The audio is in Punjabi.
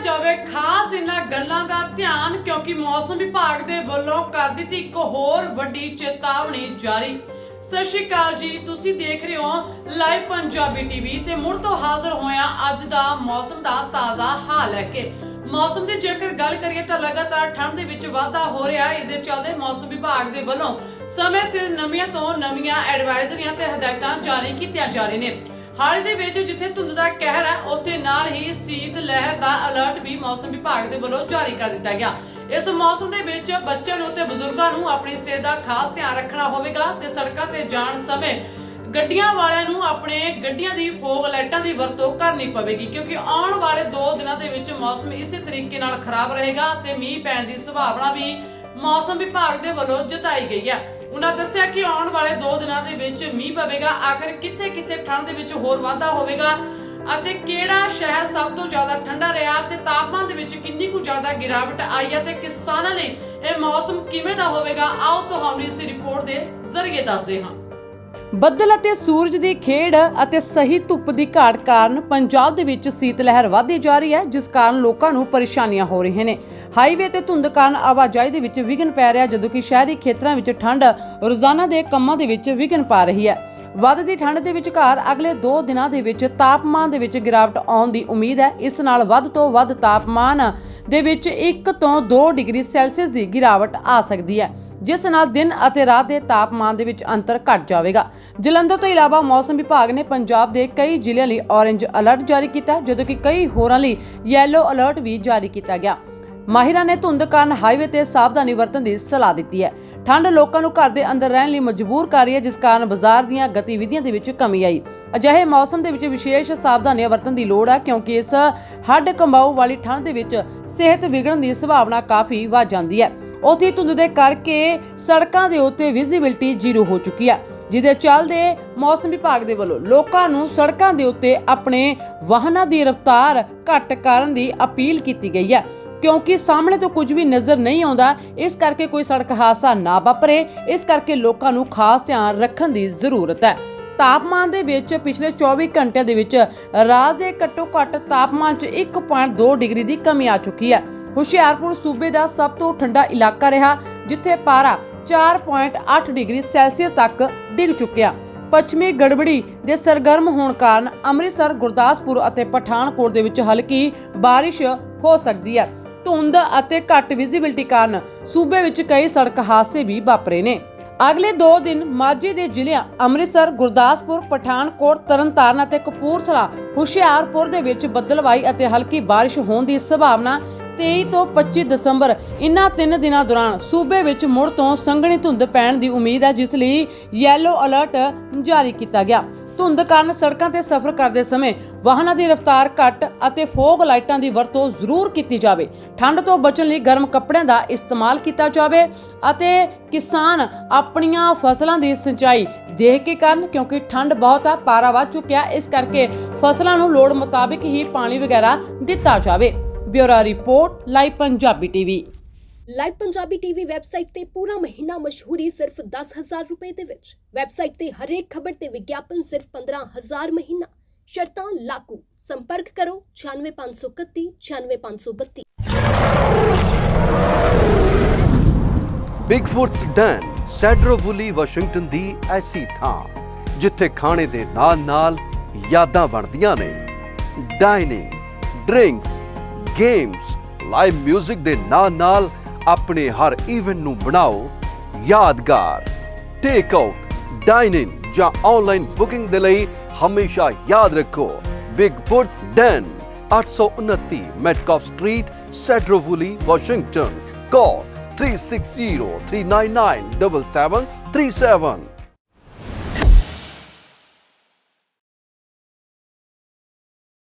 ਜਾਵੇ ਖਾਸ ਇਹਨਾਂ ਗੱਲਾਂ ਦਾ ਧਿਆਨ, ਕਿਉਂਕਿ ਮੌਸਮ ਵਿਭਾਗ ਦੇ ਵੱਲੋਂ ਕਰ ਦਿੱਤੀ ਇੱਕ ਹੋਰ ਵੱਡੀ ਚੇਤਾਵਨੀ ਜਾਰੀ। ਸਤਿ ਸ਼੍ਰੀ ਅਕਾਲ ਜੀ, ਤੁਸੀਂ ਦੇਖ ਰਹੇ ਹੋ ਲਾਈਵ ਪੰਜਾਬੀ ਟੀਵੀ ਤੇ ਮੁੜ ਤੋਂ ਹਾਜ਼ਰ ਹੋਇਆ ਅੱਜ ਦਾ ਮੌਸਮ ਦਾ ਤਾਜ਼ਾ ਹਾਲ ਹੈ ਕਿ। ਮੌਸਮ ਦੀ ਜੇਕਰ ਗੱਲ ਕਰੀਏ ਤਾਂ ਲਗਾਤਾਰ ਠੰਡ ਦੇ ਵਿੱਚ ਵਾਧਾ ਹੋ ਰਿਹਾ ਹੈ। ਇਸ ਦੇ ਚੱਲਦੇ ਮੌਸਮ ਵਿਭਾਗ ਦੇ ਵੱਲੋਂ ਸਮੇਂ ਸਿਰ ਨਵੀਆਂ ਤੋਂ ਨਵੀਆਂ ਐਡਵਾਈਜ਼ਰੀਆਂ ਤੇ ਹਦਾਇਤਾਂ ਜਾਰੀ ਕੀਤੀਆਂ ਜਾ ਰਹੀਆਂ ਨੇ। ਹਾਲ ਦੇ ਵਿੱਚ ਜਿੱਥੇ ਧੁੰਦ ਦਾ ਕਹਿਰ ਹੈ, ਉੱਥੇ ਨਾਲ ਹੀ ਸੀਤ ਲਹਿਰ ਦਾ ਅਲਰਟ ਵੀ ਮੌਸਮ ਵਿਭਾਗ ਦੇ ਵੱਲੋਂ ਜਾਰੀ ਕਰ ਦਿੱਤਾ ਗਿਆ। ਇਸ ਮੌਸਮ ਦੇ ਵਿੱਚ ਬੱਚਿਆਂ ਨੂੰ ਤੇ ਬਜ਼ੁਰਗਾਂ ਨੂੰ ਆਪਣੀ ਸਿਹਤ ਦਾ ਖਾਸ ਧਿਆਨ ਰੱਖਣਾ ਹੋਵੇਗਾ ਤੇ ਸੜਕਾਂ ਤੇ ਜਾਣ ਸਮੇਂ ਗੱਡੀਆਂ ਵਾਲਿਆਂ ਨੂੰ ਆਪਣੇ ਗੱਡੀਆਂ ਦੀ ਫੋਗ ਲਾਈਟਾਂ ਦੀ ਵਰਤੋਂ ਕਰਨੀ ਪਵੇਗੀ, ਕਿਉਂਕਿ ਆਉਣ ਵਾਲੇ 2 ਦਿਨਾਂ ਦੇ ਵਿੱਚ ਮੌਸਮ ਇਸੇ ਤਰੀਕੇ ਨਾਲ ਖਰਾਬ ਰਹੇਗਾ ਤੇ ਮੀਂਹ ਪੈਣ ਦੀ ਸੰਭਾਵਨਾ ਵੀ ਮੌਸਮ ਵਿਭਾਗ ਦੇ ਵੱਲੋਂ ਜਤਾਈ ਗਈ ਹੈ। ਉਹਨਾਂ ਦੱਸਿਆ ਕਿ ਆਉਣ ਵਾਲੇ 2 ਦਿਨਾਂ ਦੇ ਵਿੱਚ ਮੀਂਹ ਪਵੇਗਾ। ਆਖਰ ਕਿੱਥੇ-ਕਿੱਥੇ ਠੰਡ ਦੇ ਵਿੱਚ ਹੋਰ ਵਾਧਾ ਹੋਵੇਗਾ ਅਤੇ ਕਿਹੜਾ ਸ਼ਹਿਰ ਸਭ ਤੋਂ ਜ਼ਿਆਦਾ ਠੰਡਾ ਰਿਹਾ ਤੇ ਤਾਪਮਾਨ ਦੇ ਵਿੱਚ ਕਿੰਨੀ ਕੁ ਜ਼ਿਆਦਾ ਗਿਰਾਵਟ ਆਈ ਹੈ ਤੇ ਕਿਸਾਨਾਂ ਲਈ ਇਹ ਮੌਸਮ ਕਿਵੇਂ ਦਾ ਹੋਵੇਗਾ? ਆਓ ਤੁਹਾਨੂੰ ਇਸ ਰਿਪੋਰਟ ਦੇ ਜ਼ਰੀਏ ਦੱਸਦੇ ਹਾਂ। ਬੱਦਲ ਅਤੇ ਸੂਰਜ ਦੀ ਖੇਡ ਅਤੇ ਸਹੀ ਧੁੱਪ ਦੀ ਘਾਟ ਕਾਰਨ ਪੰਜਾਬ ਦੇ ਵਿੱਚ ਸੀਤ ਲਹਿਰ ਵਧਦੀ ਜਾ ਰਹੀ ਹੈ, ਜਿਸ ਕਾਰਨ ਲੋਕਾਂ ਨੂੰ ਪਰੇਸ਼ਾਨੀਆਂ ਹੋ ਰਹੀਆਂ ਨੇ। ਹਾਈਵੇ ਤੇ ਧੁੰਦ ਕਾਰਨ ਆਵਾਜਾਈ ਦੇ ਵਿੱਚ ਵਿਘਨ ਪੈ ਰਿਹਾ, ਜਦੋਂ ਕਿ ਸ਼ਹਿਰੀ ਖੇਤਰਾਂ ਵਿੱਚ ਠੰਡ ਰੋਜ਼ਾਨਾ ਦੇ ਕੰਮਾਂ ਦੇ ਵਿੱਚ ਵਿਘਨ ਪਾ ਰਹੀ ਹੈ। ਵੱਧਦੀ ਠੰਡ ਦੇ ਵਿਚਕਾਰ ਅਗਲੇ 2 ਦਿਨਾਂ ਦੇ ਵਿੱਚ ਤਾਪਮਾਨ ਦੇ ਵਿੱਚ ਗਿਰਾਵਟ ਆਉਣ ਦੀ ਉਮੀਦ ਹੈ। ਇਸ ਨਾਲ ਵੱਧ ਤੋਂ ਵੱਧ ਤਾਪਮਾਨ ਦੇ ਵਿੱਚ 1 ਤੋਂ 2 ਡਿਗਰੀ ਸੈਲਸੀਅਸ ਦੀ ਗਿਰਾਵਟ ਆ ਸਕਦੀ ਹੈ, ਜਿਸ ਨਾਲ ਦਿਨ ਅਤੇ ਰਾਤ ਦੇ ਤਾਪਮਾਨ ਦੇ ਵਿੱਚ ਅੰਤਰ ਘਟ ਜਾਵੇਗਾ। ਜਲੰਧਰ ਤੋਂ ਇਲਾਵਾ ਮੌਸਮ ਵਿਭਾਗ ਨੇ ਪੰਜਾਬ ਦੇ ਕਈ ਜ਼ਿਲ੍ਹਿਆਂ ਲਈ ਔਰੇਂਜ ਅਲਰਟ ਜਾਰੀ ਕੀਤਾ, ਜਦੋਂ ਕਿ ਕਈ ਹੋਰਾਂ ਲਈ ਯੈਲੋ ਅਲਰਟ ਵੀ ਜਾਰੀ ਕੀਤਾ ਗਿਆ। ਮਾਹਿਰਾਂ ਨੇ ਧੁੰਦ ਕਾਰਨ ਹਾਈਵੇ ਤੇ ਸਾਵਧਾਨੀ ਵਰਤਣ ਦੀ ਸਲਾਹ ਦਿੱਤੀ ਹੈ। ਠੰਡ ਲੋਕਾਂ ਨੂੰ ਘਰ ਦੇ ਅੰਦਰ ਰਹਿਣ ਲਈ ਮਜਬੂਰ ਕਰ ਰਹੀ ਹੈ, ਜਿਸ ਕਾਰਨ ਬਾਜ਼ਾਰ ਦੀਆਂ ਗਤੀਵਿਧੀਆਂ ਦੇ ਵਿੱਚ ਕਮੀ ਆਈ। ਅਜਿਹੇ ਮੌਸਮ ਦੇ ਵਿੱਚ ਵਿਸ਼ੇਸ਼ ਸਾਵਧਾਨੀਆਂ ਵਰਤਣ ਦੀ ਲੋੜ ਹੈ, ਕਿਉਂਕਿ ਇਸ ਹੱਡ ਕੰਬਾਊ ਵਾਲੀ ਠੰਡ ਦੇ ਵਿੱਚ ਸਿਹਤ ਵਿਗੜਨ ਦੀ ਸੰਭਾਵਨਾ ਕਾਫੀ ਵੱਧ ਜਾਂਦੀ ਹੈ। ਉਥੇ ਧੁੰਦ ਦੇ ਕਰਕੇ ਸੜਕਾਂ ਦੇ ਉੱਤੇ ਵਿਜ਼ਿਬਿਲਟੀ ਜ਼ੀਰੋ ਹੋ ਚੁੱਕੀ ਹੈ, ਜਿਹਦੇ ਚੱਲਦੇ ਮੌਸਮ ਵਿਭਾਗ ਦੇ ਵੱਲੋਂ ਲੋਕਾਂ ਨੂੰ ਸੜਕਾਂ ਦੇ ਉੱਤੇ ਆਪਣੇ ਵਾਹਨਾਂ ਦੀ ਰਫ਼ਤਾਰ ਘੱਟ ਕਰਨ ਦੀ ਅਪੀਲ ਕੀਤੀ ਗਈ ਹੈ। ਕਿਉਂਕਿ ਸਾਹਮਣੇ ਤੋਂ ਕੁਝ ਵੀ ਨਜ਼ਰ ਨਹੀਂ ਆਉਂਦਾ, ਇਸ ਕਰਕੇ ਕੋਈ ਸੜਕ ਹਾਦਸਾ ਨਾ ਵਾਪਰੇ। ਇਸ ਕਰਕੇ ਲੋਕਾਂ ਨੂੰ ਖਾਸ ਧਿਆਨ ਰੱਖਣ ਦੀ ਜ਼ਰੂਰਤ ਹੈ। ਤਾਪਮਾਨ ਦੇ ਵਿੱਚ ਪਿਛਲੇ 24 ਘੰਟਿਆਂ ਦੇ ਵਿੱਚ ਰਾਜ ਦੇ ਘੱਟੋ ਘੱਟ ਤਾਪਮਾਨ 'ਚ 1.2 ਡਿਗਰੀ ਦੀ ਕਮੀ ਆ ਚੁੱਕੀ ਹੈ। ਹੁਸ਼ਿਆਰਪੁਰ ਸੂਬੇ ਦਾ ਸਭ ਤੋਂ ਠੰਡਾ ਇਲਾਕਾ ਰਿਹਾ, ਜਿੱਥੇ ਪਾਰਾ 4.8 ਡਿਗਰੀ ਸੈਲਸੀਅਸ ਤੱਕ ਡਿੱਗ ਚੁੱਕਿਆ। ਪੱਛਮੀ ਗੜਬੜੀ ਦੇ ਸਰਗਰਮ ਹੋਣ ਕਾਰਨ ਅੰਮ੍ਰਿਤਸਰ, ਗੁਰਦਾਸਪੁਰ ਅਤੇ ਪਠਾਨਕੋਟ ਦੇ ਵਿੱਚ ਹਲਕੀ ਬਾਰਿਸ਼ ਹੋ ਸਕਦੀ ਹੈ। ਧੁੰਦ ਅਤੇ ਘੱਟ ਵਿਜ਼ਿਬਿਲਟੀ ਕਾਰਨ ਸੂਬੇ ਵਿੱਚ ਕਈ ਸੜਕ ਹਾਦਸੇ ਵੀ ਵਾਪਰੇ ਨੇ। ਅਗਲੇ 2 ਦਿਨ ਮਾਝੇ ਦੇ ਜ਼ਿਲ੍ਹਿਆਂ ਅੰਮ੍ਰਿਤਸਰ, ਗੁਰਦਾਸਪੁਰ, ਪਠਾਨਕੋਟ, ਤਰਨਤਾਰਨ ਅਤੇ ਕਪੂਰਥਲਾ, ਹੁਸ਼ਿਆਰਪੁਰ ਦੇ ਵਿੱਚ ਬੱਦਲਵਾਈ ਅਤੇ ਹਲਕੀ ਬਾਰਿਸ਼ ਹੋਣ ਦੀ ਸੰਭਾਵਨਾ 23 ਤੋਂ 25 ਦਸੰਬਰ ਇਨ੍ਹਾਂ ਤਿੰਨ ਦਿਨਾਂ ਦੌਰਾਨ ਸੂਬੇ ਵਿੱਚ ਮੁੜ ਤੋਂ ਸੰਘਣੀ ਧੁੰਦ ਪੈਣ ਦੀ ਉਮੀਦ ਹੈ, ਜਿਸ ਲਈ ਯੈਲੋ ਅਲਰਟ ਜਾਰੀ ਕੀਤਾ ਗਿਆ। ਧੁੰਦ ਕਾਰਨ ਸੜਕਾਂ ਤੇ ਸਫ਼ਰ ਕਰਦੇ ਸਮੇਂ ਵਾਹਨਾਂ ਦੀ ਰਫ਼ਤਾਰ ਘੱਟ ਅਤੇ ਫੋਗ ਲਾਈਟਾਂ ਦੀ ਵਰਤੋਂ ਜ਼ਰੂਰ ਕੀਤੀ ਜਾਵੇ। ਠੰਡ ਤੋਂ ਬਚਣ ਲਈ ਗਰਮ ਕੱਪੜਿਆਂ ਦਾ ਇਸਤੇਮਾਲ ਕੀਤਾ ਜਾਵੇ ਅਤੇ ਕਿਸਾਨ ਆਪਣੀਆਂ ਫਸਲਾਂ ਦੀ ਸਿੰਚਾਈ ਦੇਖ ਕੇ ਕਰਨ ਕਿਉਂਕਿ ਠੰਡ ਬਹੁਤ ਆ, ਪਾਰਾ ਵੱਧ ਚੁੱਕਿਆ। ਇਸ ਕਰਕੇ ਫਸਲਾਂ ਨੂੰ ਲੋੜ ਮੁਤਾਬਿਕ ਹੀ ਪਾਣੀ ਵਗੈਰਾ ਦਿੱਤਾ ਜਾਵੇ। Bureau report, live Punjabi TV. Live Punjabi TV website ਤੇ ਪੂਰਾ ਮਹੀਨਾ ਮਸ਼ਹੂਰੀ ਸਿਰਫ 10000 ਰੁਪਏ ਦੇ ਵਿੱਚ। ਵੈਬਸਾਈਟ ਤੇ ਹਰੇਕ ਖਬਰ ਤੇ ਵਿਗਿਆਪਨ ਸਿਰਫ 15000 ਮਹੀਨਾ। ਸ਼ਰਤਾਂ ਲਾਗੂ। ਸੰਪਰਕ ਕਰੋ 96531 96532 ਬਿਗਫੁੱਟਸ ਡੈਨ ਸੈਡਰੋਵੁਲੀ ਵਾਸ਼ਿੰਗਟਨ ਦੀ ਐਸੀ ਥਾਂ, ਜਿੱਥੇ ਖਾਣੇ ਦੇ ਨਾਲ-ਨਾਲ ਯਾਦਾਂ ਬਣਦੀਆਂ ਨੇ। ਡਾਈਨਿੰਗ ਡਰਿੰਕਸ ਗੇਮਸ ਲਾਈਵ 뮤직 ਦੇ ਨਾਲ-ਨਾਲ ਆਪਣੇ ਹਰ ਇਵੈਂਟ ਨੂੰ ਬਣਾਓ, ਯਾਦਗਾਰ ਟੇਕ ਆਊਟ ਡਾਈਨ ਇਨ ਜਾਂ ਆਨਲਾਈਨ ਬੁਕਿੰਗ ਦੇ ਲਈ ਹਮੇਸ਼ਾ ਯਾਦ ਰੱਖੋ। Bigfoot's den 829 Metcalf street Sedro Woolley Washington call 360 399 7737